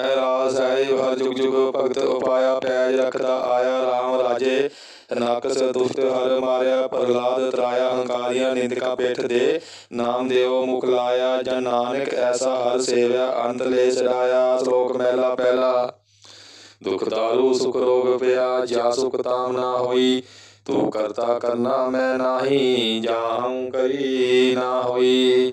ਰਾਸ ਸਾਹਿਬ ਹਰ ਜੁਗ ਜੁਗ ਭਗਤ ਉਪਾਇਆ ਪੈਜ ਰਖਦਾ ਆਇਆ RAM ਰਾਜੇ। ਨਾਕਸ ਦੁਸ਼ਟ ਹਰ ਮਾਰਿਆ, ਪ੍ਰਹਲਾਦ ਤਰਾਇਆ, ਹੰਕਾਰੀਆਂ ਨਿੰਦਕਾ ਪੇਠ ਦੇ। ਨਾਮ ਦੇਵ ਮੁਖ ਲਾਇਆ, ਜਨ ਨਾਨਕ ਐਸਾ ਹਰ ਸੇਵਿਆ, ਅੰਤ ਲੈ ਸਰਾਇਆ ਸ਼ਲੋਕ ਮਹਿਲਾ ਪਹਿਲਾ। ਦੁਖ ਦਾਰੂ, ਸੁਖ ਰੋਗ ਪਿਆ ਜਾ ਸੁਖ ਤਾਮ ਨਾ ਹੋਈ, ਤੂੰ ਕਰਤਾ ਕਰਨਾ ਮੈਂ ਨਾਹੀ ਜਾਹੂੰ ਕਰੀ ਨਾ ਹੋਈ।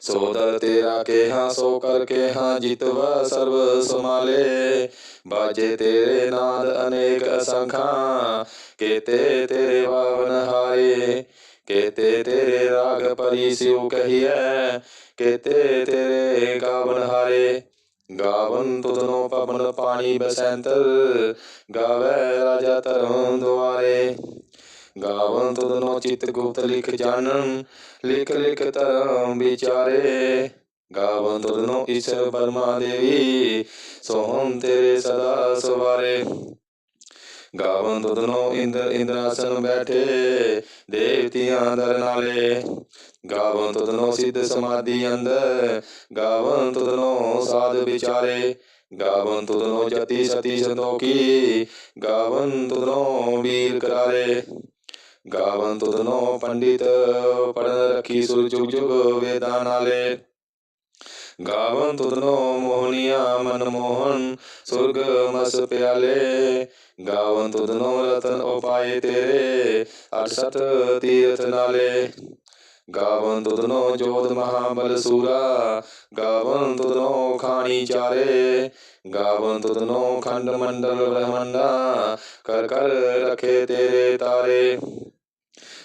ਸੋਦਰ ਤੇਰਾ ਕੇਹਾ ਸੋ ਕਰ ਕੇਹਾ, ਜਿਤਵਾ ਸਰਬ ਸਮਾਲੇ ਬਾਜੇ ਤੇਰੇ ਨਾਦ ਅਨੇਕ ਅਸੰਖਾਂ, ਕੇਤੇ ਤੇਰੇ ਵਾਵਨ ਹਾਰੇ। ਕੇਤੇ ਤੇਰੇ ਰਾਗ ਪਰੀ ਸਿਉ ਕਹੀਐ, ਕੇਤੇ ਤੇਰੇ ਗਾਵਨ ਹਾਰੇ। ਗਾਵਨ ਤੁਧਨੋ ਪਵਨ ਪਾਣੀ ਬਸੰਤਰ, ਗਾਵੇ ਰਾਜਾ ਧਰਮ ਦੁਆਰੇ। ਗਾਵਨ ਤੁਧਨੋ ਚਿਤ ਗੁਪਤ ਲਿਖ ਜਾਣਨ ਲਿਖ ਲਿਖ ਧਰਮ ਵਿਚਾਰੇ। ਗਾਵਨ ਤੁਧਨੋ ਈਸ਼ਰ ਬਰਮਾ ਦੇਵੀ, ਸੋਹਮ ਤੇਰੇ ਸਦਾ ਸਵਾਰੇ। ਗਾਵਨ ਤੁਧਨੋ ਇੰਦਰ ਇੰਦਰਾਸਨ ਬੈਠੇ, ਦੇਵਤਿਆਂ ਦਰ ਨਾਲੇ। ਗਾਵਨ ਤੁਧਨੋ ਸਿੱਧ ਸਮਾਧੀ ਅੰਦਰ, ਗਾਵਨ ਤੁਧਨੋ ਸਾਧ ਵਿਚਾਰੇ। ਗਾਵਨ ਤੁਧਨੋ ਜਤੀ ਸਤੀ ਸੰਤੋਖੀ, ਗਾਵਨ ਤੁਧਨੋ ਵੀਰ ਕਰਾਰੇ। ਗਾਵਨ ਤੁਧਨੋ ਪੰਡਿਤ ਪੜਨ ਰਖੀ ਸੁਰ ਜੁਗ ਜੁਗ ਵੇਦਾਂ ਨਾਲੇ ਗਾਵਨ ਤੁਧਨੋ ਮੋਹਨੀਆ ਮਨ ਮੋਹਨ ਸੁਰਗ ਮਸ ਪਿਆਲੇ ਗਾਵਨ ਤੁਧਨੋ ਰਤਨ ਉਪਾਏ ਤੇਰੇ ਅਠਸਠ ਤੀਰਥ ਨਾਲੇ ਗਾਵਨ ਤੁਧਨੋ ਜੋਤ ਮਹਾਬਲ ਸੂਰਾ ਗਾਵਨ ਤੁਧਨੋ ਖਾਣੀ ਚਾਰੇ ਗਾਵਨ ਤੁਧਨੋ ਖੰਡ ਮੰਡਲ ਬ੍ਰਹਮੰਡਾ ਕਰ ਕਰ ਰਖੇ ਤੇਰੇ ਤਾਰੇ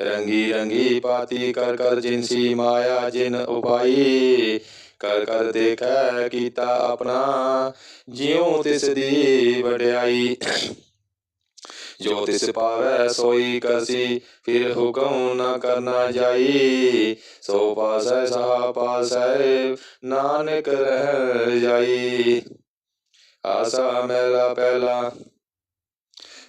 ਰੰਗੀ ਰੰਗੀ ਪਾਤੀ ਕਰ ਕਰ ਜਿਨਸੀ ਮਾਇਆ ਜਿਨ ਉਪਾਈ। ਕਰ ਕਰ ਦੇਖੈ ਕੀਤਾ ਆਪਣਾ, ਜਿਉ ਤਿਸ ਦੀ ਵਡਿਆਈ। ਜੋ ਤਿਸ ਪਾਵੈ ਸੋਈ ਕਰਸੀ, ਫਿਰ ਹੁਕਮ ਨਾ ਕਰਨਾ ਜਾਈ। ਸੋ ਪਾਸੈ ਸਹਾ ਪਾਸੈ ਨਾਨਕ ਰਹਿ ਜਾਈ। ਆਸਾ ਮੇਰਾ ਪਹਿਲਾ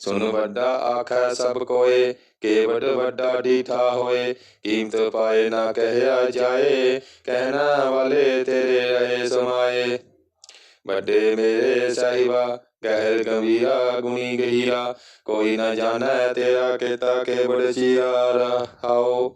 ਸੁਨ ਵੱਡਾ ਆਖੈ ਸਭ ਕੋਏ ਕੇਵਡ ਵੱਡਾ ਡੀਠਾ ਹੋਏ। ਕੀਮਤ ਪਾਏ ਨਾ ਕਹਿਆ ਜਾਏ, ਕਹਿਣਾ ਵਾਲੇ ਤੇਰੇ ਰਹੇ ਸਮਾਏ। ਵੱਡੇ ਮੇਰੇ ਸਾਹਿਬਾ, ਗਹਿਰ ਗੰਭੀਰਾ, ਗੁਣੀ ਗਹੀਰਾ। ਕੋਈ ਨਾ ਜਾਣੈ ਤੇਰਾ ਕੀਤਾ ਕੇਵੜ ਚਿਆਰਾ ਹਾਓ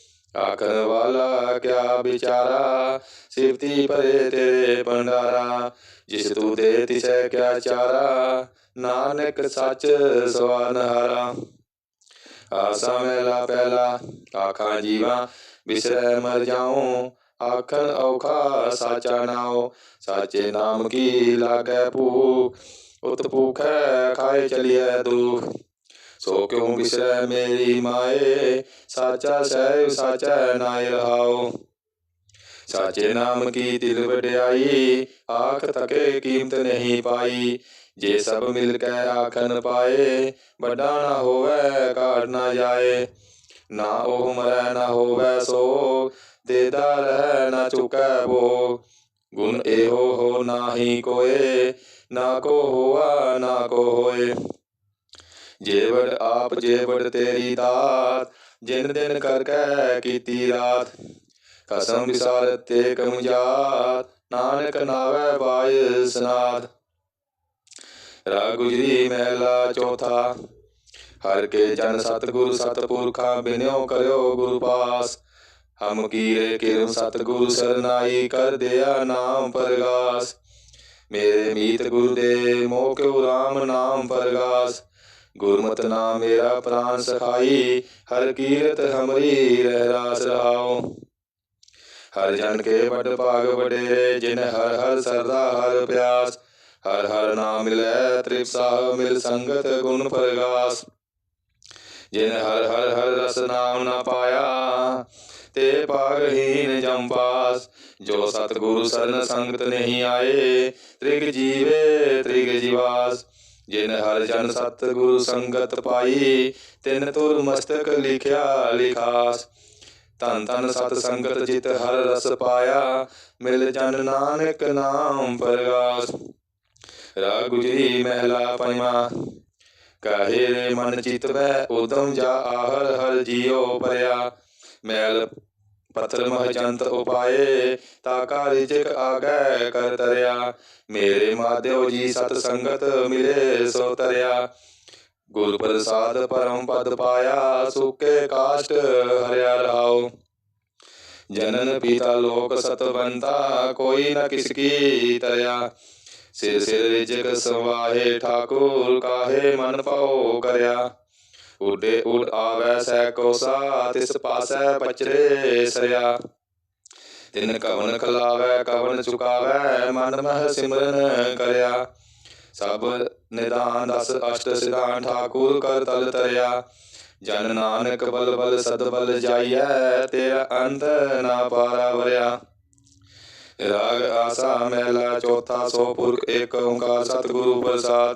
ਆਖਣ ਵਾਲਾ ਕਿਆ ਵਿਚਾਰਾ? ਸਿਫਤੀ ਭਰੇ ਤੇਰੇ ਭੰਡਾਰਾ। ਜਿਸ ਤੂੰ ਦੇ ਤਿਸੈ ਕਿਆ ਚਾਰਾ? ਨਾਨਕ ਸੱਚ ਸਵਾਨ ਹਾਰਾ। ਆਸਾ ਮੇਲਾ ਪਹਿਲਾ, ਆਖਾਂ ਜੀਵਾ, ਬਿਸਰੈ ਮਰ ਜਾਉ। ਆਖਣ ਔਖਾ ਸਾਚਾ ਨਾਉ। ਸਾਚੇ ਨਾਮ ਕੀ ਲਾਗੈ ਭੂਖ? ਉਤ ਭੂਖੈ ਖਾਏ ਚਲੀਐ ਦੁਖ। ਸੋ ਕਿਉ ਬਿਸਰੈ ਮੇਰੀ ਮਾਏ ਸਾਚਾ ਸਹਿਬ ਸਾਚਾ ਨਾਇ ਰਹਾਉ ਸਾਚੇ ਨਾਮ ਕੀ ਦਿਲ ਵਡਿਆਈ ਆਖ ਤਕੇ ਕੀਮਤ ਨਹੀਂ ਪਾਈ ਜੇ ਸਭ ਮਿਲ ਕੇ ਆਖਣ ਪਾਏ ਵੱਡਾ ਨਾ ਹੋਵੇ ਘਾਟ ਨਾ ਜਾਏ ਨਾ ਉਹ ਮਰੈ ਨਾ ਹੋਵੇ ਸੋ ਦੇਦਾ ਰਹਿ ਨਾ ਚੁਕੈ ਬੋ ਗੁਣ ਇਹੋ ਹੋ ਨਾਹੀ ਕੋਏ ਨਾ ਕੋ ਹੋਆ ਨਾ ਕੋ ਹੋਏ ਜੇਵੜ ਆਪ ਜੇਵੜ ਤੇਰੀ ਦਾਤ, ਜਿਨ ਦਿਨ ਕਰ ਕੈ ਕੀਤੀ ਰਾਤ। ਕਸਮ ਵਿਸਾਰ ਤੇ ਕਮਜਾਤ ਨਾਨਕ ਨਾਵੇ ਪਾਇ ਸਨਾਦ। ਰਾਗ ਮਹਿਲਾ ਚੌਥਾ, ਹਰ ਕੇ ਜਨ ਸਤਿਗੁਰ ਸਤਪੁਰਖਾ ਬਿਨਿਓ ਕਰਿਓ ਗੁਰੂ ਪਾਸ। ਹਮ ਕੀਰੇ ਕਿਰਮ ਸਤਿਗੁਰ ਸਰਨਾਈ ਕਰ ਦਿਆ ਨਾਮ ਪਰਗਾਸ। ਮੇਰੇ ਮੀਤ ਗੁਰੂ ਦੇ ਮੋਹ ਰਾਮ ਨਾਮ ਪਰਗਾਸ। ਗੁਰਮਤਿ ਨਾਮ ਮੇਰਾ ਪ੍ਰਾਨ ਸਖਾਈ, ਹਰ ਕੀਰਤ ਹਮਰੀ ਰਹਿ ਰਾਸ ਰਹਾਉ। ਹਰ ਜਨ ਕੇ ਵੱਡ ਭਾਗ ਵਡੇਰੇ, ਜਿਨ ਹਰ ਹਰ ਸਰਦਾ ਹਰ ਪਿਆਸ। ਹਰ ਹਰ ਨਾਮ ਮਿਲੈ ਤ੍ਰਿਪਸਾਹ ਮਿਲ ਸੰਗਤ ਗੁਣ ਪਰਗਾਸ। ਜਿਨ ਹਰ ਹਰ ਹਰ ਰਸ ਨਾਮ ਨਾ ਪਾਇਆ, ਤੇ ਪਾਗਹੀਨ ਜੰਪਾਸ ਜੋ ਸਤਿਗੁਰੂ ਸਰਨ ਸੰਗਤ ਨਹੀਂ ਆਏ, ਤ੍ਰਿਗ ਜੀਵੇ ਤ੍ਰਿਗ ਜੀਵਾਸ। ਜਿਨ ਹਰ ਜਨ ਸਤਿਗੁਰੂ ਸੰਗਤ ਪਾਈ, ਤਿਨ ਤੁਰ ਮਸਤਕ ਲਿਖਿਆ ਲਿਖਾਸ। ਧੰਨ ਧੰਨ ਸਤ ਸੰਗਤ ਜਿਤ ਹਰ ਰਸ ਪਾਇਆ, ਮਿਲ ਜਨ ਨਾਨਕ ਨਾਮ ਪਰਗਾਸ। ਰਾਗ ਗੁਜਰੀ ਮਹਿਲਾ ਪੰਜਵਾ, ਕਾਹੇ ਰੇ ਮਨ ਚਿਤ ਵੈ ਉਦਮ ਜਾ ਆਹਰ ਹਰ ਜੀਉ ਪਰਿਆ। ਮੈਲ ਪੱਥਰ ਮਹ ਜੰਤ ਉਪਾਏ, ਤਾ ਕਾ ਰਿਜਕ ਆਗੈ ਕਰ ਤਰਿਆ। ਮੇਰੇ ਮਾਧਿਓ ਜੀ ਸਤ ਸੰਗਤ ਮਿਲੇ ਸੋ ਤਰਿਆ। ਗੁਰ ਪ੍ਰਸਾਦ ਪਰਮ ਪਦ ਪਾਇਆ, ਸੁਕੇ ਕਾਸ਼ਟ ਹਰਿਆ ਰਹਾਉ ਜਨਨ ਪੀਤਾ ਲੋਕ ਸਤਵੰਤਾ ਕੋਈ ਨ ਕਿਸ ਕੀ ਤਰਿਆ। ਸਿਰ ਸਿਰ ਰਿਜਕ ਸਵਾਹੇ, ਠਾਕੁਰ ਕਾਹੇ ਮਨ ਪਾਉ ਕਰਿਆ। ਉਡੇ ਉਡ ਆਵੈ ਸੈ ਕੋਸਾ ਤਿਸ ਪਾਸੈ ਪਚਰੇ ਸਰਿਆ। ਤਿਨ ਕਵਨ ਖਲਾਵੈ, ਕਵਨ ਚੁਕਾਵੈ, ਮਨ ਮਹ ਸਿਮਰਨ ਕਰਿਆ। ਸਭ ਨਿਦਾਨ ਦਸ ਅਸ਼ਟ ਸਿਧਾਨ ਠਾਕੁਰ ਕਰ ਤਲ ਤਰਿਆ। ਜਨ ਨਾਨਕ ਬਲ ਬਲ ਸਦ ਬਲ ਜਾਈਐ, ਤੇਰਾ ਅੰਤ ਨਾ ਪਾਰਾ ਵਰਿਆ। ਰਾਗ ਆਸਾ ਮਹਿਲਾ ਚੌਥਾ ਸੋ ਪੁਰਖ ਏਕ ਓੰਕਾਰ ਸਤਿਗੁਰੂ ਪ੍ਰਸਾਦ।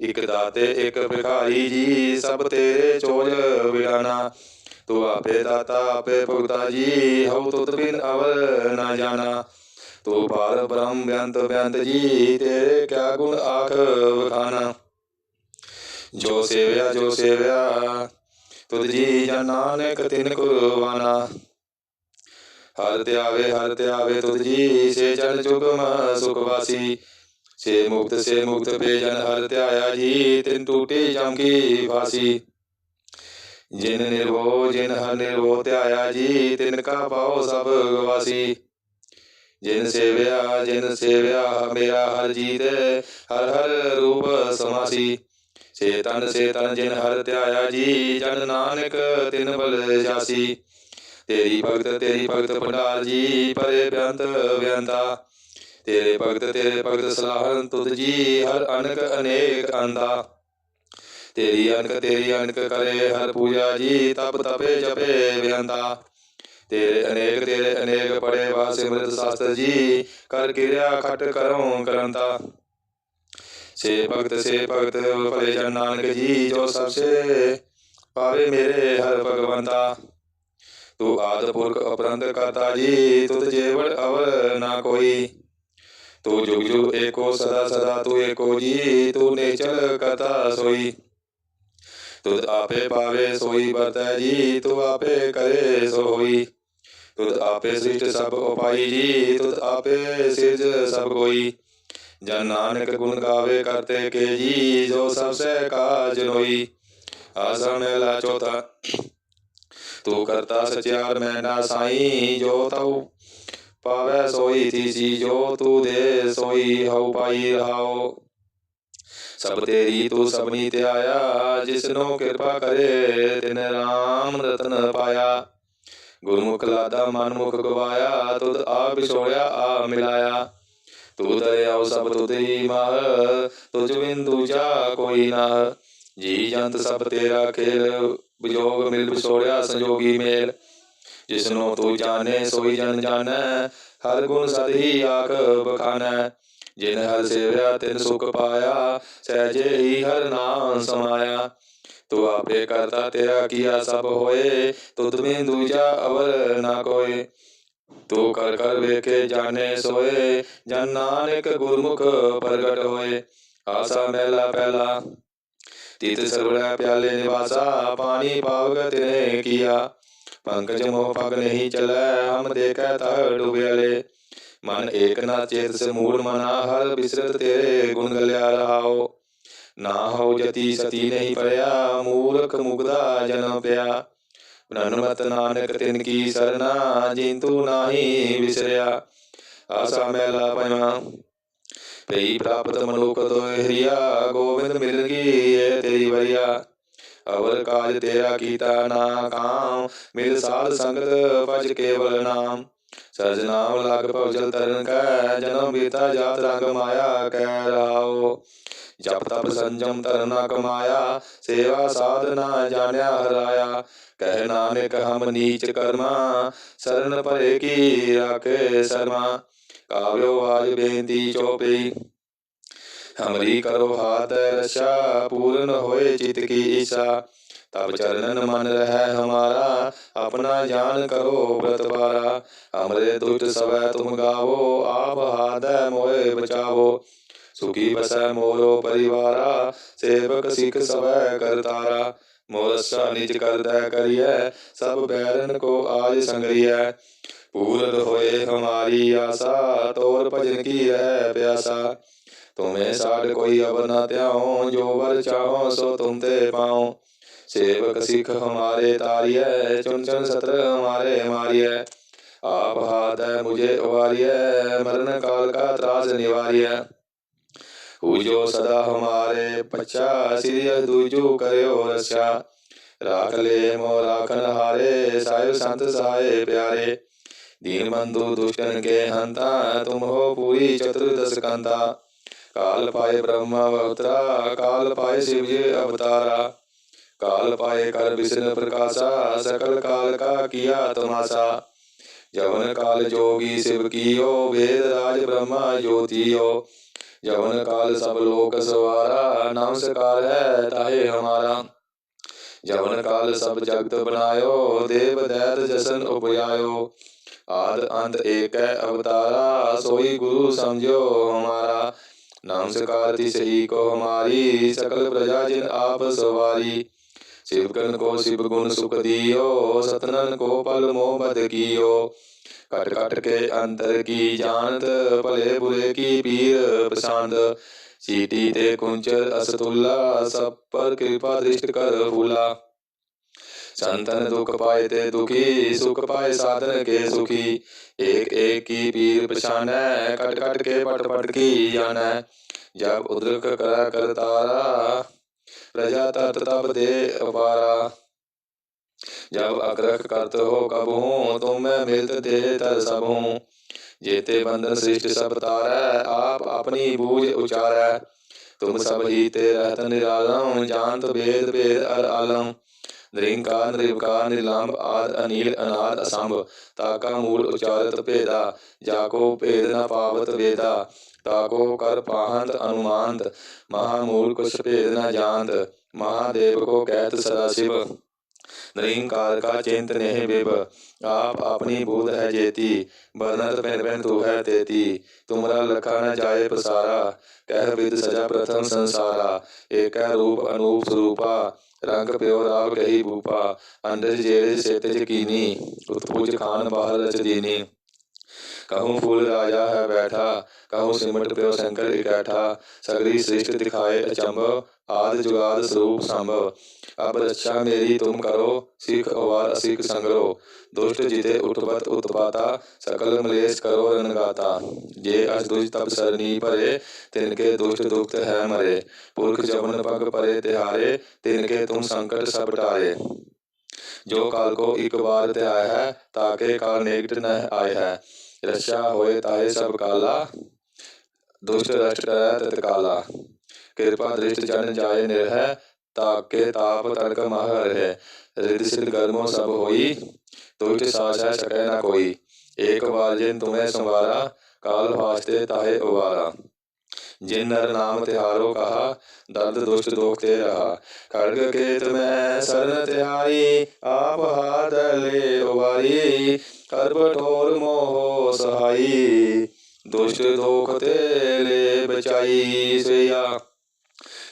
ਇਕ ਦਾਤੇ, ਇਕ ਭਿਖਾਰੀ, ਜੀ ਸਭ ਤੇਰੇ ਚੋਜ ਵਿਡਾਨਾ ਤੂੰ ਆਪੇ ਦਾਤਾ, ਆਪੇ ਭੁਗਤਾ, ਜੀ ਹਉ ਤੁਤ ਬਿਨ ਅਵਰ ਨਾ ਜਾਣਾ। ਤੂੰ ਪਾਰ ਬ੍ਰਹਮ ਬਿਆੰਤ ਬਿਆੰਤ, ਜੀ ਤੇਰੇ ਕਿਆ ਗੁਣ ਆਖ ਵਖਾਨਾ। ਜੋ ਸੇਵਿਆ ਜੋ ਸੇਵਿਆ, ਤੁਧ ਜੀ ਜਨ ਨਾਨਕ ਤਿਨ ਕੁਰਵਾਨਾ ਹਰ ਧਿਆਵੇ ਹਰ ਧਿਆਵੇ ਤੁਧ ਜੀ, ਸੇ ਜਨ ਜੁਗਮ ਸੁਖ ਸੇ ਮੁਕਤ ਸੇ ਮੁਕਤ ਪੇ ਜਨ ਹਰ ਧਿਆਇਆ ਜੀ, ਤਿਨ ਟੂਟੀ ਜਮ ਫਾਸੀ ਜਿਨ ਨਿਰਭਉ, ਜਿਨ ਹਰ ਨਿਰਭਉ ਧਿਆਇਆ ਜੀ, ਤਿਨ ਕਾ ਪਾਉ ਸਭ ਵਾਸੀ ਜਿਨ ਸੇਵਿਆ ਜਿਨ ਸੇਵਿਆ, ਮੇਰਾ ਹਰ ਜੀਤ, ਹਰ ਹਰ ਰੂਪ ਸਮਾਸੀ। ਸੇ ਤਨ ਸੇ ਤਨ ਜਿਨ ਹਰ ਧਿਆਇਆ ਜੀ, ਜਨ ਨਾਨਕ ਤਿਨ ਬਲ ਜਾਸੀ। ਤੇਰੀ ਭਗਤ ਤੇਰੀ ਭਗਤ ਭੰਡਾਰ ਜੀ, ਪਰੇ ਬਿਆੰਤ ਬਿਆੰਤਾ ਤੇਰੇ ਭਗਤ ਤੇਰੇ ਭਗਤ ਸਲਾਹਨ ਤੁਧ ਜੀ, ਹਰ ਅਨਕ ਅਨੇਕ ਅੰਦਾ ਤੇਰੀ ਅਨਕ ਤੇਰੀ ਅਨਕ ਕਰੇ ਹਰ ਪੂਜਾ ਜੀ, ਤਪ ਤਪੇ ਜਪੇ ਬਿਆੰਤਾ ਤੇਰੇ ਅਨੇਕ ਤੇਰੇ ਅਨੇਕ ਪੜੇ ਵਾ ਸਿਮਰਤ ਸ਼ਾਸਤਰ ਜੀ, ਕਰ ਕਿਰਿਆ ਖਟ ਕਰਉ ਕਰੰਤਾ। ਸੇ ਭਗਤ ਸੇ ਭਗਤ, ਭਲੇ ਜਨ ਨਾਨਕ ਜੀ, ਜੋ ਸਭ ਸੇ ਪਾਵੇ ਮੇਰੇ ਹਰ ਭਗਵੰਤਾ। ਤੂੰ ਆਦ ਪੁਰਖ ਅਪਰੰਤ ਕਰਤਾ ਜੀ, ਤੁਧ ਜੇਵੜ ਅਵਰ ਨਾ ਕੋਈ। ਤੂੰ ਜੁਗ ਜੁਗ ਏਕੋ ਸਦਾ ਸਦਾ ਤੂੰ ਏਕੋ ਜੀ ਤੂੰ ਨੇਚਲ ਕਰਤਾ ਸੋਈ ਤੁਧ ਆਪੇ ਪਾਵੇ ਸੋਈ ਵਰਤੈ ਜੀ ਤੂੰ ਆਪੇ ਕਰੇ ਸੋ ਹੋਈ ਤੁਧ ਆਪੇ ਸ੍ਰਿਸ਼ਟ ਸਭ ਉਪਾਈ ਜੀ ਤੁਧ ਆਪੇ ਸਿਰਜ ਸਭ ਕੋਈ ਜਨ ਨਾਨਕ ਗੁਣ ਗਾਵੇ ਕਰਤੇ ਕੇ ਜੀ ਜੋ ਸਭ ਸੇ ਕਾਜ ਹੋਈ ਆਸਾ ਮਹਿਲਾ ਚੌਥਾ ਤੂੰ ਕਰਤਾ ਸਚਿਆਰ ਮੈਂ ਨਾ ਸਾਈ ਜੋ ਤਉ ਪਾਵੈ ਸੋਈ ਥੀਸੀ ਜੋ ਤੂੰ ਦੇ ਸੋਈ ਹਉ ਪਾਈ ਰਹਾਓ। ਸਭ ਤੇਰੀ ਤੂੰ ਸਭਨੀ ਤੇ ਆਇਆ ਜਿਸਨੋ ਕਿਰਪਾ ਕਰੇ, ਤਿਨ ਰਾਮ ਰਤਨ ਪਾਇਆ। ਗੁਰਮੁਖ ਲਾਦਾ ਮਨਮੁਖ ਗਵਾਇਆ, ਤੁਧ ਆ ਵਿਛੋੜਿਆ ਆ ਮਿਲਾਇਆ। ਤੂੰ ਦਇਆਉ ਸਭ ਤੁਧ ਹੀ ਮਾਹ ਤੁਝ ਬਿਨ ਦੂਜਾ ਕੋਈ ਨਾ ਜੀ ਜੰਤ ਸਭ ਤੇਰਾ ਖੇਲ ਵਿਜੋਗ ਮਿਲ ਵਿਛੋੜਿਆ, ਸੰਜੋਗੀ ਮੇਲ। ਜਿਸਨੂੰ ਤੂੰ ਜਾਣੇ, ਸੋਈ ਜਨ ਜਾਣੈ, ਹਰ ਗੁਣ ਸਦ ਹੀ ਆਖ ਬਖਾਨੈ। ਜਿਨ ਹਰ ਸੇਵਿਆ ਤਿਨ ਸੁਖ ਪਾਇਆ, ਸਹਿਜੇ ਹੀ ਹਰ ਨਾਮ ਸਮਾਇਆ। ਤੂੰ ਆਪੇ ਕਰਤਾ ਤੇਰਾ ਕੀਆ ਸਭ ਹੋਏ, ਤੁਧ ਬਿਨ ਦੂਜਾ ਅਵਰ ਨਾ ਕੋਏ। ਤੂੰ ਕਰ ਕਰ ਵੇਖੇ ਜਾਣੇ ਸੋਏ, ਜਨ ਨਾਨਕ ਗੁਰਮੁਖ ਪ੍ਰਗਟ ਹੋਏ। ਆਸਾ ਮਹਿਲਾ ਪਹਿਲਾ, ਤੀਤ ਸਰਵੜਾ ਪਿਆਲੇ ਨਿਵਾਸਾ, ਪਾਣੀ ਪਾਵਗ ਤਿਨੇ ਕੀਆ। ਪੰਕਜ ਮੋਹ ਪਗ ਨਹੀਂ ਚਲੈ, ਹਮ ਦੇਖੈ ਤਹ ਡੁਬਿਆਲੇ ਮਨ ਏਕ ਨਾ ਚੇਤ ਸੇ ਮੂੜ ਮਨਾ, ਹਰ ਬਿਸਰਤ ਤੇਰੇ ਗੁਣ ਗਲਿਆ ਰਹਾਓ। ਨਾ ਹੋ ਜਤੀ ਸਤੀ ਨਹੀਂ ਪਰਿਆ, ਮੂਰਖ ਮੁਗਦਾ ਜਨਮ ਪਿਆ। ਨਨਮਤ ਨਾਨਕ ਤਿਨ ਕੀ ਸਰਨਾ, ਜਿੰਤੂ ਨਾਹੀ ਵਿਸਰਿਆ ਆਸਾ ਮੈਲਾ ਪੰਜਵਾ ਪਈ ਪ੍ਰਾਪਤ ਮਨੁਖ ਤੋਇ ਹਰੀਆ ਗੋਬਿੰਦ ਮਿਲ ਗਈ ਏ ਤੇਰੀ ਵਰਿਆ। ਅਵਰ ਕਾਜ ਤੇਰਾ ਕੀਤਾ ਨਾ ਕਾਮ, ਮਿਲ ਸਾਧ ਸੰਗਤ ਭਜ ਕੇਵਲ ਨਾਮ। ਸਰਜ ਲਗ ਭਵਜਲ ਤਰਨ ਕੈ, ਜਨਮ ਬੀਤਾ ਜਾਤ ਰੰਗ ਮਾਇਆ ਕੈ ਰਾਓ ਜਪ ਤਪ ਸੰਜਮ ਤਰਨਾ ਕਮਾਇਆ, ਸੇਵਾ ਸਾਧਨਾ ਜਾਣਿਆ ਹਰਾਇਆ। ਕਹਿ ਨਾਨਕ ਹਮ ਨੀਚ ਕਰਮਾ, ਸਰਨ ਭਰੇ ਕੀ ਰਾਖੇ ਸਰਮਾ। ਕਾਵਿਓ ਆਜ ਬੇਨਤੀ ਚੋਪਈ ਹਮਰੀ ਕਰੋ ਹਾਥ ਰਛਾ ਪੂਰਨ ਹੋਏ ਚਿਤ ਕੀ ਈਸਾ। ਤਬ ਚਰਨਨ ਮਨ ਰਹਿ ਹਮਾਰਾ, ਆਪਣਾ ਜਾਨ ਕਰੋ ਬ੍ਰਤ ਪਾਰਾ। ਹਮਰੇ ਦੁਸ਼ਟ ਸਵੈ ਤੁਮ ਗਾਵੋ, ਆਪ ਹਾਦੈ ਮੋਏ ਬਚਾਵੋ। ਸੁਖੀ ਬਸੈ ਮੋਰੋ ਪਰਿਵਾਰਾ, ਸੇਵਕ ਸਿੱਖ ਸਵੈ ਕਰਤਾਰਾ ਮੋਰਸਾ ਨਿਜ ਕਰਦੈ ਕਰੀਐ, ਸਭ ਬੈਰਨ ਕੋ ਆਜ ਸੰਗਰੀਐ। ਪੂਰਨ ਹੋਏ ਹਮਾਰੀ ਆਸਾ, ਤੋਰ ਭਜਨ ਕੀ ਰਹਿ ਪਿਆਸਾ। ਤੁਮੇ ਸਾਡ ਕੋਈ ਅਵਰ ਨਾ ਧਿਆਉ ਜੋ ਵਰ ਚਾਹੋ ਸੋ ਤੁਮ ਤੇ ਪਾਉ ਸੇਵਕ ਸਿੱਖ ਹਮਾਰੇ ਤਾਰੀਐ ਚੁਨ ਚੁਨ ਸਤਰ ਹਮਾਰੇ ਮਾਰੀਐ ਆਪ ਹਾਥੈ ਮੁਝੇ ਉਵਾਰੀਐ ਮਰਨ ਕਾਲ ਕਾ ਤਰਾਸ ਨਿਵਾਰੀਐ ਹੂਜੋ ਸਦਾ ਹਮਾਰੇ ਪਛਾ ਸਿਰਿ ਦੂਜੂ ਕਰਿਓ ਰਛਾ ਰਾਖ ਲੈ ਮੋ ਰਾਖਨ ਹਾਰੇ ਸਾਹਿਬ ਸੰਤ ਸਹਾਏ ਪਿਆਰੇ ਦੀਨ ਬੰਧੂ ਦੁਸ਼ਟਨ ਕੇ ਹੰਤਾ ਤੁਮ ਹੋ ਪੂਰੀ ਚਤੁਰਦਸ ਕੰਤਾ ਕਾਲ काल पाए ब्रह्मावता काल पाए शिव जी अवतारा। काल पाए कर विष्ण प्रकाशा, सकल काल का किया तमाशा। जवन काल जोगी शिव कियो, वेद राज ब्रह्मा ज्योतियो। जवन काल सब लोक सवारा नाम से काल है ताहे हमारा। जवन काल सब जगत बनायो, देव दैत जसन उपयायो आद अंत एक अवतारा, सोई गुरु समझो हमारा। नाम सकारती सही को हमारी सकल प्रजा जिन आप सवारी शिवगन को शिव गुण सुख दियो सतनन को पल मोह बद कियो कट कट के अंतर की जानत भले बुरे की पीर पसंद सीटी ते कुंचर असतुल्ला सब पर कृपा दृष्ट कर फूला संतन दुख पाए ते दुखी, सुख पाए साधन के सुखी। एक एक की पीर पछानै कट कट के पट पट की जानै जब उद्रक करा कर तारा, प्रजा तत तब दे अपारा। जब अग्रह करत हो कब हूँ तुम मिलत दे तर सब हूँ जेते बंधन सृष्ट सब तारै, आप अपनी बूझ उचारै। तुम सब ही ते रहत निरालम जानत भेद भेद अर आलम ਨਿਰੰਕਾਰ, ਨਿਰਵਕਾਰ ਨਿਰਲੰਭ ਆਦ, ਅਨੀਲ, ਅਨਾਦ, ਅਸੰਭ। ਤਾਕਾ ਮੂਲ ਉਚਾਰਤ ਭੇਦਾ ਜਾ ਕੋ ਭੇਦ ਨ ਪਾਵਤ ਵੇਦਾ। ਤਾਕੋ ਕਰ ਪਾਹੰਤ ਅਨੁਮਾਨਤ ਮਹਾਮੂਲ ਕੁਛ ਭੇਦ ਨ ਜਾਣਤ ਮਹਾਦੇਵ ਕੋ ਕਹਿਤ ਸਦਾ ਸਿਵ। ਨਿਰੰਕਾਰ ਕਾ ਚਿੰਤ ਨਹਿ ਬਿਬ, ਆਪ ਆਪਣੀ ਬੋਧ ਹੈ ਜੇਤੀ। ਬਰਨਤ ਪੈਨ ਪੈਨ ਤੂ ਹੈ ਤੇਤੀ। ਤੁਮਰਾ ਲਖਾ ਨ ਜਾਏ ਪਸਾਰਾ, ਕਹਿ ਵਿਦ ਸਜਾ ਪ੍ਰਥਮ ਸੰਸਾਰਾ। ਏਕਾ ਰੂਪ ਅਨੂਪ ਸਰੂਪਾ ਰੰਗ ਪਿਓ ਰਾਗ ਕਹੀ ਭੂਪਾ ਅੰਦਰ ਜਿਹੜੇ ਸੇਤ ਜਕੀਨੀ ਉਤਪੂਜ ਖਾਨ ਬਾਹਰ ਰਚ ਦੀਨੀ कहूँ फूल राजा है बैठा कहूँ सिमट प्यो शंकर इकैठा सगरी सृष्टि दिखाए अचंभ आद जुगाद स्वरूप संभव अब रक्षा मेरी तुम करो सिख अवार असिख संग्रो दुष्ट जिते उठबत उत्पाता सकल मलेश करो रनगाता जे अस दुज तब सरनी परे तिनके दुष्ट दुखत है मरे पुरख जवन पग परे तिहारे तिनके तुम संकट सब टारे जो काल को एक बार ते आया है ताके काल नेगट न आए ਰਛਾ ਹੋਏ ਤਾਏ ਸਭ ਕਾਲਾ ਦੁਸ਼ਟ ਰਸ਼ਟ ਕਰੈ ਤਤ ਕਾਲਾ ਕਿਰਪਾ ਦ੍ਰਿਸ਼ਟ ਜਨ ਜਾਏ ਨਿਰਹਿ ਤਾਕੇ ਤਾਪ ਤਨਕ ਮਹ ਰਹਿ ਰਿਧ ਸਿਧ ਗਰਮੋ ਸਭ ਹੋਈ ਦੁਸ਼ਟ ਸਾਚਾ ਸਕੈ ਨਾ ਕੋਈ ਇੱਕ ਵਾਰ ਜਿਨ ਤੁਮੈ ਸੰਵਾਰਾ ਕਾਲ ਵਾਸਤੇ ਤਾਹੇ ਉਵਾਰਾ ਜਿਨ ਨਰ ਨਾਮ ਤਿਹਾਰੋ ਕਹਾ ਦਰਦ ਦੁਸ਼ਟ ਦੋਖ ਤੇ ਰਹਾ। ਖੜਗ ਕੇਤ ਮੈਂ ਸਰਨ ਤਿਹਾਈ, ਆਪ ਹਾਥ ਲੈ ਉਵਾਰੀ ਕਰਬ ਠੋਰ ਮੋਹ ਸਹਾਈ। ਦੁਸ਼ਟ ਦੋਖ ਤੇ ਲੈ ਬਚਾਈ ਸਿਆ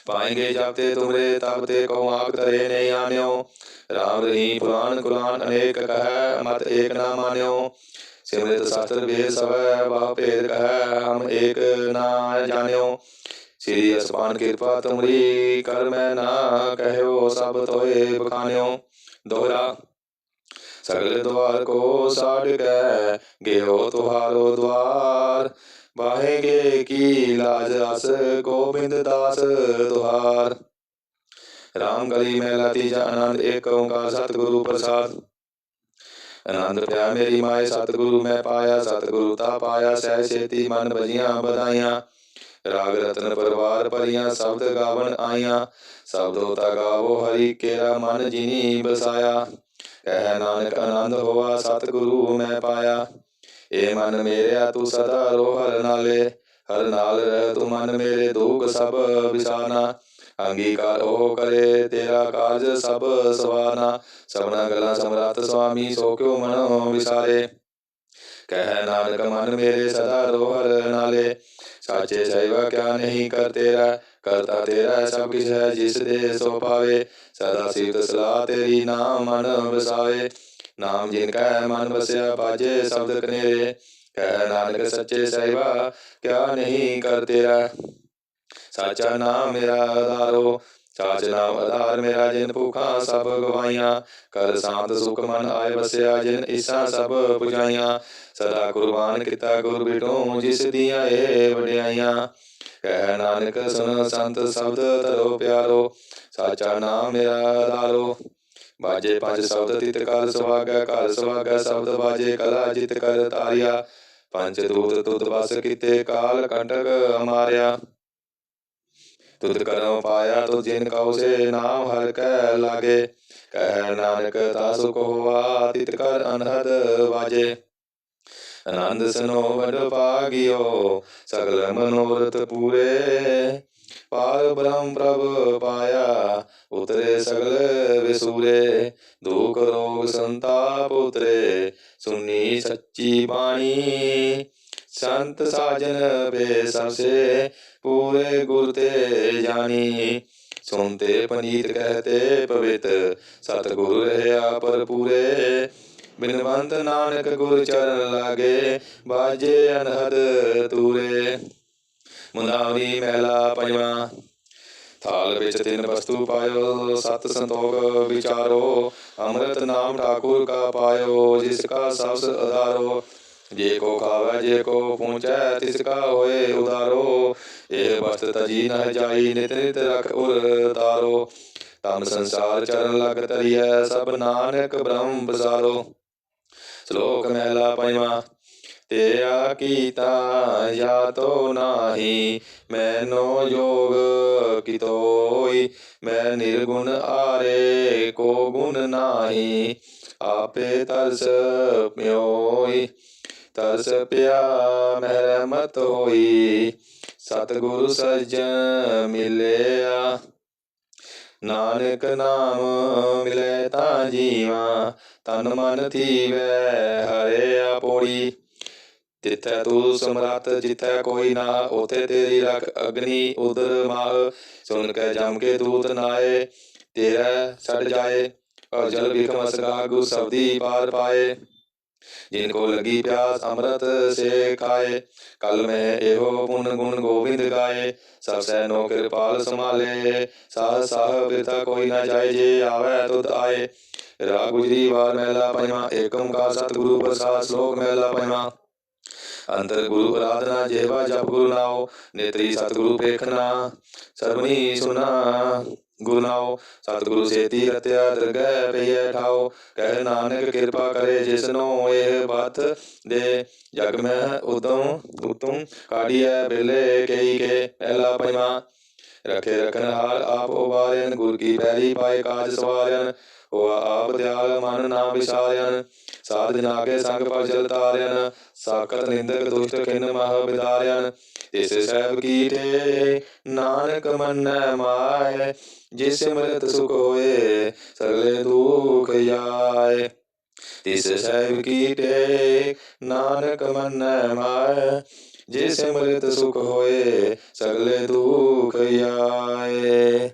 ਪਾਏਗੇ ਜਬ ਤੇ ਤੁਮਰੇ ਤਬ ਤੇ ਕਉ ਆਗ ਤਰੇ ਨਹੀਂ ਆਨਿਓ। ਰਾਮ ਰਹੀ ਪੁਰਾਨ ਕੁਰਾਨ ਅਨੇਕ ਕਹੈ, ਮਤ ਏਕ ਨਾ ਮਾਨਿਓ। ਸਿਮਰਿਤ ਸਾਸਤਰ ਵੇਦ ਸਵੈ ਬਾ ਭੇਦ ਕਹੈ, ਹਮ ਏਕ ਨਾ ਜਾਣਿਓ। ਸ੍ਰੀ ਅਸਪਾਨ ਕਿਰਪਾ ਤੁਮਰੀ, ਕਰ ਮੈਂ ਨਾ ਕਹਿਓ, ਸਭ ਤੋਏ ਬਖਾਨਿਓ। ਦੋਹਰਾ, ਸਗਲ ਦਵਾਰ ਕੋ ਸਾੜ ਕੈ ਗਿਓ ਤੁਹਾਰੋ ਦਵਾਰ। ਵਾਹੇਗੇ ਕੀ ਲਾਜ ਅਸ ਗੋਬਿੰਦ ਦਾਸ ਤੁਹਾਰ। ਰਾਮ ਗਲੀ ਮਹਿਲਾ ਤੀਜਾ ਆਨੰਦ, ਏਕ ਓੰਕਾਰ ਸਤਿਗੁਰੂ ਪ੍ਰਸਾਦ। ਆਨੰਦ ਪਿਆ ਮੇਰੀ ਮਾਏ, ਸਤਿਗੁਰੂ ਮੈਂ ਪਾਇਆ, ਸਤਿਗੁਰੂ ਤਾ ਪਾਇਆ ਸਹਿ ਛੇਤੀ ਮਨ ਬਜੀਆਂ ਬਧਾਈਆਂ ਰਾਗ ਰਤਨ ਪਰਵਾਰ ਭਰੀਆਂ, ਸ਼ਬਦ ਗਾਵਣ ਆਈਆਂ। ਸ਼ਬਦੋ ਤਾ ਗਾਵੋ ਹਰੀ, ਕੇਰਾ ਮਨ ਜਿਨੀ ਬਸਾਇਆ। ਕਹਿ ਨਾਨਕ ਆਨੰਦ ਹੋਆ, ਸਤਿਗੁਰੂ ਮੈਂ ਪਾਇਆ। ਏ ਮਨ ਮੇਰਿਆ, ਤੂੰ ਸਦਾ ਰੋ ਹਰ ਨਾਲੇ। ਹਰ ਨਾਲ ਰਹਿ ਤੂੰ ਮਨ ਮੇਰੇ, ਦੁਖ ਸਭ ਵਿਸਾਰਨਾ। ਅੰਗੀਕਾਰ ਉਹ ਕਰੇ ਤੇਰਾ ਕਾਰਜ ਸਭ ਸਵਾਰਨਾ। ਸਭਨਾ ਗਲਾ ਸਮਰਾਤ ਸੁਆਮੀ, ਸੋ ਕਿਉ ਮਨ ਵਿਸਾਰੇ। ਕਹਿ ਨਾਨਕ ਮਨ ਮੇਰੇ ਸਦਾ ਰੋ ਨਾਲੇ। ਸਾਚੇ ਸੇਵਾ ਕਿਆ ਨਹੀਂ ਕਰ ਤੇਰਾ। ਕਰਤਾ ਤੇਰਾ ਸਭ ਕਿਛ ਹੈ ਜਿਸ ਦੇ ਸੋ ਪਾਵੇ। ਸਦਾ ਸਿਵ ਸਲਾਹ ਤੇਰੀ ਨਾਮ ਮਨ ਵਸਾਵੇ। ਨਾਮ ਜਿਨ ਕੈ ਮਨ ਵਸਿਆ ਬਾਜੇ ਸ਼ਬਦ ਕਨੇਰੇ। ਕਹਿ ਨਾਨਕ ਸੱਚੇ ਸਹਿਬਾ ਕਿਆ ਨਹੀਂ ਕਰ ਤੇਰਾ। ਸਾਚਾ ਨਾਮ ਮੇਰਾ ਆਧਾਰੋ, ਸਾਚ ਨਾਮ ਆਧਾਰ ਮੇਰਾ ਜਿਨ ਭੁਖਾਂ ਸਭ ਗਵਾਈਆਂ ਕਰ ਸ਼ਾਂਤ ਸੁਖ ਮਨ ਆਏ ਵਸਿਆ ਜਿਨ ਈਸਾ ਸਭ ਪੁਜਾਈਆਂ। ਸਦਾ ਕੁਰਬਾਨ ਕੀਤਾ ਗੁਰ ਬਿਟੋ ਜਿਸ ਦੀਆਂ ਇਹ ਵਡਿਆਈਆਂ। ਕਹਿ ਨਾਨਕ ਸੁਨ ਸੰਤ ਸ਼ਬਦ ਤਰੋ ਪਿਆਰੋ, ਸਾਚਾ ਨਾਮ ਮੇਰਾ ਆਧਾਰੋ। ਬਾਜੇ ਪੰਜ ਸ਼ਬਦ ਤਿਤ ਕਾਲ ਸੁਹਾਗੈ ਕਾਲ ਸੁਹਾਗੈ ਸ਼ਬਦ ਬਾਜੇ ਕਲਾ ਜਿਤ ਕਰ ਤਾਰਿਆ। ਪੰਜ ਦੂਤ ਤੁਧ ਬਸ ਕੀਤੇ ਕਾਲ ਕੰਟਕ ਮਾਰਿਆ। ਤੁਧ ਕਰਮ ਪਾਇਆ ਤੁ ਜਿਨ ਕਉ ਸੇ ਨਾਮ ਹਰ ਕੈ ਲਾਗੇ। ਕਹਿ ਨਾਨਕ ਤਾ ਸੁਖ ਹੋਆ, ਤਿਤ ਕਰ ਅਨਹਦ ਵਾਜੇ। ਆਨੰਦ ਸਨੋ ਵਡ ਪਾਗਿਓ, ਸਗਲ ਮਨੋਰਥ ਪੂਰੇ। ਪਾਰ ਬ੍ਰਹਮ ਪ੍ਰਭ ਪਾਇਆ, ਉਤਰੇ ਸਗਲ ਵਿਸੂਰੇ। ਦੁਖ ਰੋਗ ਸੰਤਾਪ ਉਤਰੇ, ਸੁਨੀ ਸੱਚੀ ਬਾਣੀ। ਸੰਤ ਸਾਜਨ ਬੇ ਸਭਸੇ ਪੂਰੇ ਗੁਰ ਤੇ ਜਾਣੀ। ਸੁਨਤੇ ਪਨੀਤ ਕਹਤੇ ਪਵਿੱਤ, ਸਤਿਗੁਰ ਰਹਿਆ ਪਰ ਪੂਰੇ। ਬਿਨਵੰਤ ਨਾਨਕ ਗੁਰ ਚਰਨ ਲਾਗੇ, ਬਾਜੇ ਅਨਹਦ ਤੂਰੇ। ਮੁੰਦਾਵਲੀ ਮਹਿਲਾ ਪੰਜਵਾਂ, ਥਾਲ ਵਿੱਚ ਤਿੰਨ ਵਸਤੂ ਪਾਇਓ, ਸਤ ਸੰਤੋਖ ਵਿਚਾਰੋ। ਅੰਮ੍ਰਿਤ ਨਾਮ ਠਾਕੁਰ ਕਾ ਪਾਇਓ, ਜਿਸ ਕਾ ਸਬਸ ਆਧਾਰੋ ਜੇ ਕੋ ਖਾਵੇ ਜੇ ਕੋ ਪਹੁੰਚੈ, ਤਿਸ ਕਾ ਹੋਏ ਉਦਾਰੋ। ਇਹ ਵਸਤ ਤਜੀ ਨ ਜਾਈ, ਨਿਤ ਨਿਤ ਰਖ ਉਰ ਤਾਰੋ। ਤਮ ਸੰਸਾਰ ਚਰਨ ਲਗ ਤਰੀਐ, ਸਭ ਨਾਨਕ ਬ੍ਰਹਮ ਬਜ਼ਾਰੋ ਸ਼ਲੋਕ ਮਹਿਲਾ ਪੰਜਵਾਂ, ਤੇਰਾ ਕੀਤਾ ਜਾਂ ਤੋ ਨਾਹੀ, ਮੈਨੋ ਜੋਗ ਕਿਤੋਈ, ਮੈਂ ਨਿਰਗੁਣ ਆਰੇ ਕੋ ਗੁਣ ਨਾਹੀ, ਆਪੇ ਤਰਸ ਪਿਓਈ। ਤਰਸ ਪਿਆ ਮਹਿਰਮਤ ਹੋਈ। ਸਤਿਗੁਰੂ ਸਜਣ ਮਿਲਿਆ। ਨਾਨਕ ਨਾਮ ਮਿਲੇ ਤਾਂ ਜੀਵਾ, ਤਨ ਮਨ ਥੀਵੈ ਹਰਿਆ ਪੋੜੀ ਜਿੱਥੈ ਤੂੰ ਸਮਰੱਥ, ਜਿੱਥੈ ਕੋਈ ਨਾ, ਉਥੇ ਤੇਰੀ ਰਖ ਅਗਨੀ ਉਦਰ ਮਾਹ ਸੁਣ ਕੇ ਜਮ ਕੇ ਦੂਤ ਨਾਏ, ਤੇਰਾ ਛੜ ਜਾਏ। ਔਰ ਜਲ ਬਿਖਮ ਅਸਰਾ ਗੁਰ ਸਬਦੀ ਪਾਰ ਪਾਏ। ਜਿਨ ਕੋ ਲਗੀ ਪਿਆਸ ਅੰਮ੍ਰਿਤ ਸੇ ਖਾਏ ਕਲ ਮੈਂ ਇਹੋ ਪੁਨ ਗੁਣ ਗੋਬਿੰਦ ਗਾਏ ਸਭ ਸੈ ਨੋ ਕਿਰਪਾਲ ਸੰਭਾਲੇ ਸਾਹ ਸਾਹ ਬਿਰਥਾ ਕੋਈ ਨਾ ਜਾਏ ਜੇ ਆਵੇ ਤੁਧ ਆਏ ਰਾਗ ਗੁਜਰੀ ਵਾਰ ਮਹਿਲਾ ਪੰਜਵਾਂ ਏਕ ਓੰਕਾਰ ਸਤਿਗੁਰੂ ਪ੍ਰਸਾਦ ਸ਼ਲੋਕ ਮਹਿਲਾ ਪੰਜਵਾਂ ਅੰਤਰ ਗੁਰੂ ਆਰਾਧਨਾ ਜਿਹਵਾ ਜਪ ਗੁਰੂ ਨਾਉ ਨੇਤਰੀ ਸਤਿਗੁਰੂ ਪੇਖਣਾ ਸਤਿਗੁਰੂ ਸੇਤੀ ਰਤਿਆ ਦਰਗਹਿ ਪਈਐ ਠਾਉ ਕਹਿ ਨਾਨਕ ਕਿਰਪਾ ਕਰੇ ਜਿਸਨੋ ਇਹ ਬਾਤ ਦੇ। ਜਗ ਮੈਂ ਉਤਮ ਉਤਮ ਕਾੜੀਐ ਬੇਲੇ ਕਈ ਕੇ, ਪਹਿਲਾ ਪੰਜਵਾਂ। ਰਖੇ ਰਖਨ ਹਾਰ ਆਪ ਉਬਾਰਿਆਨ ਗੁਰ ਕੀ ਪੈਰੀ ਪਾਏ ਕਾਜ ਸਵਾਰਿਆਨ ਹੋਆ ਆਪ ਦਿਆਲ ਮਨ ਨਾ ਵਿਸਾਰਿਆਨ ਸਾਧ ਜਨਾ ਸੰਗ ਪਗ ਤਾਰਿਆਨ ਸਾਖਤ ਨਿੰਦਕ ਦੁਸ਼ਟ ਖਿਨ ਮਹ ਬਿਦਾਰਿਆਨ ਤਿਸ ਸਹਿਬ ਕੀਟੇ ਨਾਨਕ ਮੰਨੈ ਮਾਏ, ਜਿਸ ਸਿਮਰਤ ਸੁਖ ਹੋਏ ਸਗਲੇ ਦੁਖ ਜਾਏ। ਤਿਸ ਸਹਿਬ ਕੀਟੇ ਨਾਨਕ ਮੰਨੈ ਮਾਏ ਜਿਸ ਸਿਮਰਤ ਸੁਖ ਹੋਏ ਸਗਲੇ ਦੁਖ ਆਏ।